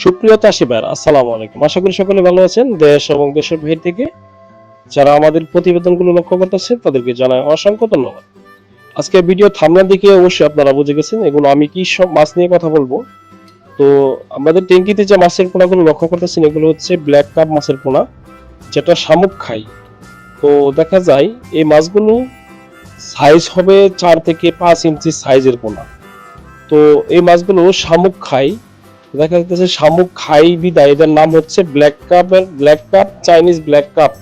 সুপ্রিয় চাষি ভাইয়ের আসসালামু আলাইকুম। আশা করি সকলে ভালো আছেন দেশ এবং দেশের বাহির থেকে। যারা আমাদের প্রতিবেদনগুলো লক্ষ্য করতেছেন, তাদেরকে জানাই অসংখ্য ধন্যবাদ। আজকে ভিডিও থামনার দিকে অবশ্যই আপনারা বুঝে গেছেন এগুলো আমি কি সব মাছ নিয়ে কথা বলব। তো আমাদের ট্যাঙ্কিতে যে মাছের পোনাগুলো লক্ষ্য করতেছেন, এগুলো হচ্ছে ব্ল্যাক কাপ মাছের পোনা, যেটা শামুক খাই। তো দেখা যায়, এই মাছগুলো সাইজ হবে চার থেকে পাঁচ ইঞ্চি সাইজের পোনা। তো এই মাছগুলো শামুক খাই। দেখা যাচ্ছে শামুক খাই বিদায়। এদের নাম হচ্ছে ব্ল্যাক কাপের black cup Chinese black cup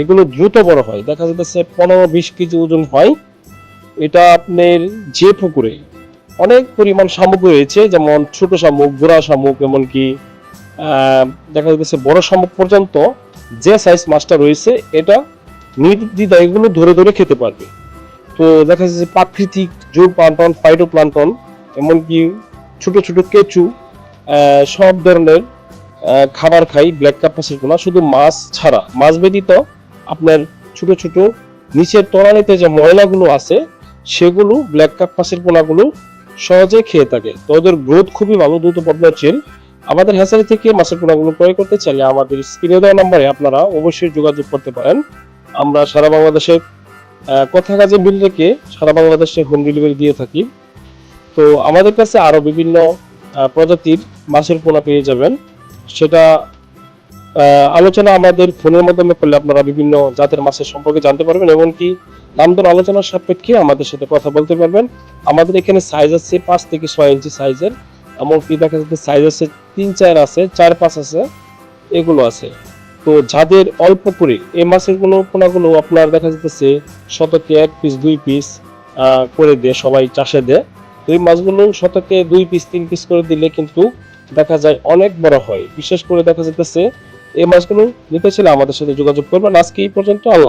এগুলো দ্রুত বড় হয়। দেখা যাচ্ছে পনেরো বিশ কেজি ওজন হয়। এটা আপনার যে পুকুরে অনেক পরিমাণ শামুক রয়েছে, যেমন ছোট শামুক গোড়া শামুক, এমনকি দেখা যাচ্ছে বড় শামুক পর্যন্ত যে সাইজ মাছটা রয়েছে, এটা নির্দিদা এগুলো ধরে ধরে খেতে পারবে। তো দেখা যাচ্ছে প্রাকৃতিক জু প্লান্টন ফাইটো প্লান্টন এমনকি ছোট ছোট কেঁচু সব ধরনের খাবার খাই ব্ল্যাক পোনা। শুধু মাছ ছাড়া। মাছ ব্যতীত আপনার ছোট ছোট নিচের তলানিতে যে ময়লাগুলো আছে, সেগুলো ব্ল্যাক কাপ মাছের পোনাগুলো সহজে খেয়ে থাকে। তো ওদের গ্রোথ খুবই ভালো, দ্রুত বদলাচ্ছিল আমাদের হ্যাচারি থেকে মাছের পোনাগুলো ক্রয় করতে চাইলে আমাদের স্ক্রিনে দেওয়া নাম্বারে আপনারা অবশ্যই যোগাযোগ করতে পারেন। আমরা সারা বাংলাদেশে কথা কাজে মিল রেখে সারা বাংলাদেশে হোম ডেলিভারি দিয়ে থাকি। তো আমাদের কাছে আরও বিভিন্ন প্রজাতির মাছের পোনা পেয়ে যাবেন। সেটা আলোচনা আমাদের ফোনের মাধ্যমে করলে আপনারা বিভিন্ন জাতের মাছের সম্পর্কে জানতে পারবেন এমনকি দাম দর আলোচনার সাপেক্ষে আমাদের সাথে কথা বলতে পারবেন। আমাদের এখানে সাইজ আছে পাঁচ থেকে ছয় ইঞ্চি সাইজের এমনকি দেখা যাচ্ছে সাইজ আছে তিন, চার আছে, চার, পাঁচ আছে, এগুলো আছে। তো যাদের অল্প করে এই মাছেরগুলো পোনাগুলো আপনার দেখা যাচ্ছে শতকে এক পিস দুই পিস করে দেয়, সবাই চাষে দেয়। এই মাছগুলো শতকে দুই পিস তিন পিস করে দিলে কিন্তু দেখা যায় অনেক বড় হয়। বিশেষ করে দেখা যেতেছে এই মাছগুলো নিতে ছিল আমাদের সাথে যোগাযোগ করবেন। আজকে এই পর্যন্ত, আল্লাহ